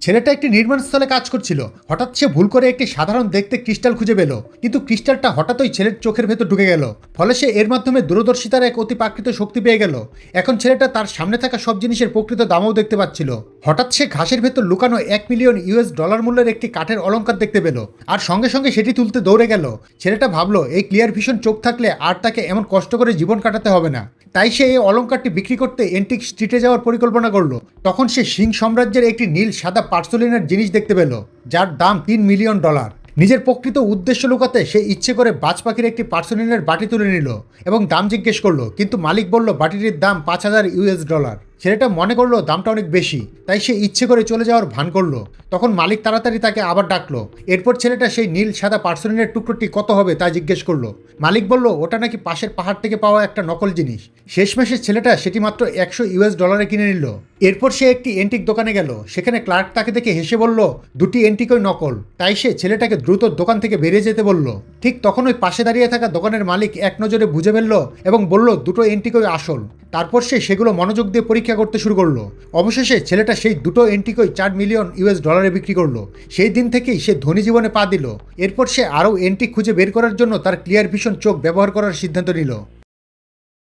ছেলেটা একটি নির্মাণস্থলে কাজ করছিল। হঠাৎ সে ভুল করে একটি সাধারণ দেখতে ক্রিস্টাল খুঁজে পেল। কিন্তু ক্রিস্টালটা হঠাৎই ছেলের চোখের ভেতর ঢুকে গেল। ফলে সে এর মাধ্যমে দূরদর্শিতার এক অতি প্রাকৃত শক্তি পেয়ে গেল। এখন ছেলেটা তার সামনে থাকা সব জিনিসের প্রকৃত দামও দেখতে পাচ্ছিল। হঠাৎ সে ঘাসের ভেতর লুকানো এক মিলিয়ন ইউএস ডলার মূল্যের একটি কাঠের অলঙ্কার দেখতে পেল। আর সঙ্গে সঙ্গে সেটি তুলতে দৌড়ে গেল। ছেলেটা ভাবলো, এই ক্লিয়ার ভিশন চোখ থাকলে আর তাকে এমন কষ্ট করে জীবন কাটাতে হবে না। তাই সে এই অলংকারটি বিক্রি করতে এন্টিক স্ট্রিটে যাওয়ার পরিকল্পনা করল। তখন সে সিং সাম্রাজ্যের একটি নীল, সাদা পার্সোলিনের জিনিস দেখতে পেল, যার দাম তিন মিলিয়ন ডলার। নিজের প্রকৃত উদ্দেশ্য লুকাতে সে ইচ্ছে করে বাজ পাখির একটি পার্সোলিনের বাটি তুলে নিল এবং দাম জিজ্ঞেস করল, কিন্তু মালিক বলল, বাটিটির দাম পাঁচ হাজার ইউএস ডলার। ছেলেটা মনে করল দামটা অনেক বেশি, তাই সে ইচ্ছে করে চলে যাওয়ার ভান করল। তখন মালিক তাড়াতাড়ি তাকে আবার ডাকলো। এরপর ছেলেটা সেই নীল সাদা পার্সোনের টুকরোটি কত হবে তা জিজ্ঞেস করল। মালিক বলল, ওটা নাকি পাশের পাহাড় থেকে পাওয়া একটা নকল জিনিস। শেষ শেষমেশে ছেলেটা সেটি মাত্র একশো ইউএস ডলারে কিনে নিল। এরপর সে একটি এন্টিক দোকানে গেল। সেখানে ক্লার্ক তাকে দেখে হেসে বলল, দুটি এন্টিকই নকল। তাই সে ছেলেটাকে দ্রুত দোকান থেকে বেরিয়ে যেতে বলল। ঠিক তখন ওই পাশে দাঁড়িয়ে থাকা দোকানের মালিক এক নজরে বুঝে ফেলল এবং বলল, দুটো এন্টিকই আসল। তারপর সে সেগুলো মনোযোগ দিয়ে পরীক্ষা করতে শুরু করল। অবশেষে ছেলেটা সেই দুটো এন্টিকই চার মিলিয়ন ইউএস ডলারে বিক্রি করল। সেই দিন থেকেই সে ধনী জীবনে পা দিল। এরপর সে আরও এন্টিক খুঁজে বের করার জন্য তার ক্লিয়ার ভিশন চোখ ব্যবহার করার সিদ্ধান্ত নিল।